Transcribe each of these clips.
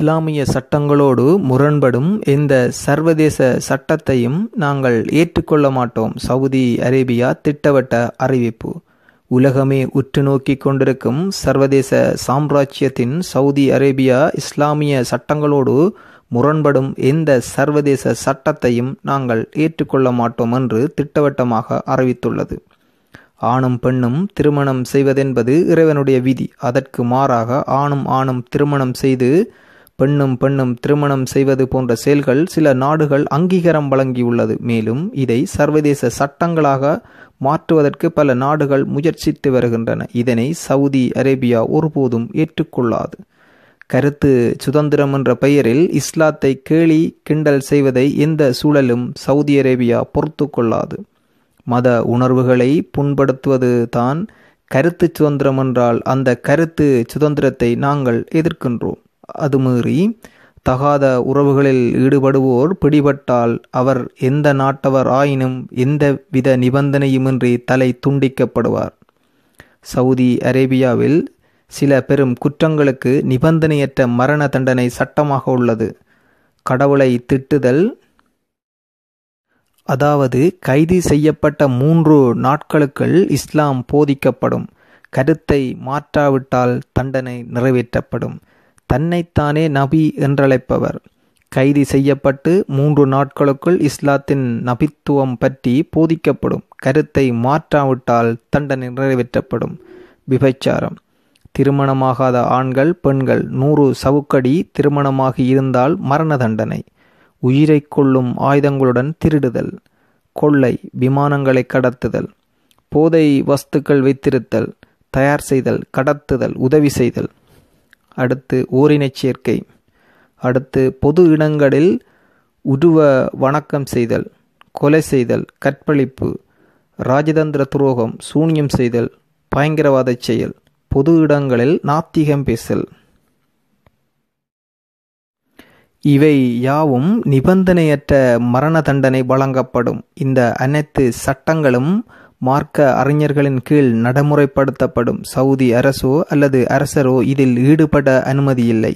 இஸ்லாமிய சட்டங்களோடு முரண்படும் எந்த சர்வதேச சட்டத்தையும் நாங்கள் ஏற்றுக்கொள்ள மாட்டோம் சவுதி அரேபியா திட்டவட்ட அறிவிப்பு. உலகமே உற்று நோக்கி கொண்டிருக்கும் சர்வதேச சாம்ராஜ்யத்தின் சவுதி அரேபியா இஸ்லாமிய சட்டங்களோடு முரண்படும் எந்த சர்வதேச சட்டத்தையும் நாங்கள் ஏற்றுக்கொள்ள மாட்டோம் என்று திட்டவட்டமாக அறிவித்துள்ளது. ஆணும் பெண்ணும் திருமணம் செய்வதென்பது இறைவனுடைய விதி. அதற்கு மாறாக ஆணும் ஆணும் திருமணம் செய்து பெண்ணும் பெண்ணும் திருமணம் செய்வது போன்ற செயல்கள் சில நாடுகள் அங்கீகாரம் வழங்கியுள்ளது. மேலும் இதை சர்வதேச சட்டங்களாக மாற்றுவதற்கு பல நாடுகள் முயற்சித்து வருகின்றன. இதனை சவுதி அரேபியா ஒருபோதும் ஏற்றுக்கொள்ளாது. கருத்து சுதந்திரம் என்ற பெயரில் இஸ்லாத்தை கேலி கிண்டல் செய்வதை எந்த சூழலும் சவுதி அரேபியா பொறுத்து கொள்ளாது. மத உணர்வுகளை புண்படுத்துவது தான் கருத்து சுதந்திரம் என்றால் அந்த கருத்து சுதந்திரத்தை நாங்கள் எதிர்க்கின்றோம். அது மீறி தகாத உறவுகளில் ஈடுபடுவோர் பிடிபட்டால் அவர் எந்த நாட்டவர் ஆயினும் எந்த வித நிபந்தனையுமின்றி தலை துண்டிக்கப்படுவார். சவுதி அரேபியாவில் சில பெரும் குற்றங்களுக்கு நிபந்தனையற்ற மரண தண்டனை சட்டமாக உள்ளது. கடவுளை திட்டுதல் அதாவது கைது செய்யப்பட்ட மூன்று நாட்களுக்குள் இஸ்லாம் போதிக்கப்படும். கருத்தை மாற்றாவிட்டால் தண்டனை நிறைவேற்றப்படும். தன்னைத்தானே நபி என்றழைப்பவர். கைது செய்யப்பட்டு மூன்று நாட்களுக்குள் இஸ்லாத்தின் நபித்துவம் பற்றி போதிக்கப்படும். கருத்தை மாற்றாவிட்டால் தண்டனை நிறைவேற்றப்படும். விபச்சாரம். திருமணமாகாத ஆண்கள் பெண்கள் நூறு சவுக்கடி திருமணமாகி இருந்தால் மரண தண்டனை. உயிரை கொள்ளும் ஆயுதங்களுடன் திருடுதல். கொள்ளை விமானங்களை கடத்துதல். போதை வஸ்துக்கள் வைத்திருத்தல். தயார் செய்தல் கடத்துதல் உதவி செய்தல். அடுத்து ஓரினச் சேர்க்கை. அடுத்து பொது இடங்களில் உருவ வணக்கம் செய்தல் கொலை செய்தல் கற்பழிப்பு ராஜதந்திர துரோகம் சூனியம் செய்தல் பயங்கரவாத செயல் பொது இடங்களில் நாத்திகம் பேசல். இவை யாவும் நிபந்தனையற்ற மரண தண்டனை வழங்கப்படும். இந்த அனைத்து சட்டங்களும் மார்க்க அறிஞர்களின் கீழ் நடைமுறைப்படுத்தப்படும் சவுதி அரசோ அல்லது அரசரோ இதில் ஈடுபட அனுமதியில்லை.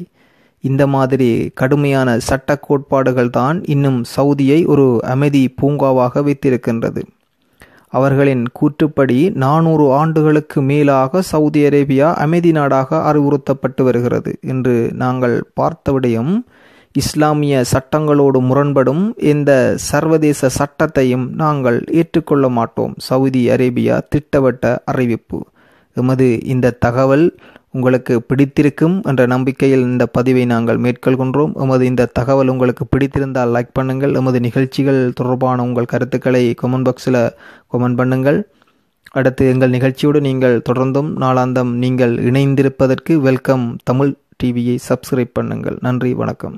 இந்த மாதிரி கடுமையான சட்ட கோட்பாடுகள் தான் இன்னும் சவுதியை ஒரு அமைதி பூங்காவாக வைத்திருக்கின்றது. அவர்களின் கூற்றுப்படி நானூறு ஆண்டுகளுக்கு மேலாக சவுதி அரேபியா அமைதி நாடாக அறிவுறுத்தப்பட்டு வருகிறது என்று நாங்கள் பார்த்த விடயம் இஸ்லாமிய சட்டங்களோடு முரண்படும் எந்த சர்வதேச சட்டத்தையும் நாங்கள் ஏற்றுக்கொள்ள மாட்டோம் சவுதி அரேபியா திட்டவட்ட அறிவிப்பு. எமது இந்த தகவல் உங்களுக்கு பிடித்திருக்கும் என்ற நம்பிக்கையில் இந்த பதிவை நாங்கள் மேற்கொள்கின்றோம். எமது இந்த தகவல் உங்களுக்கு பிடித்திருந்தால் லைக் பண்ணுங்கள். எமது நிகழ்ச்சிகள் தொடர்பான உங்கள் கருத்துக்களை கொமெண்ட் பாக்ஸில் கொமெண்ட் பண்ணுங்கள். அடுத்து எங்கள் நிகழ்ச்சியோடு நீங்கள் தொடர்ந்தும் நாளாந்தம் நீங்கள் இணைந்திருப்பதற்கு வெல்கம் தமிழ் டிவியை சப்ஸ்கிரைப் பண்ணுங்கள். நன்றி வணக்கம்.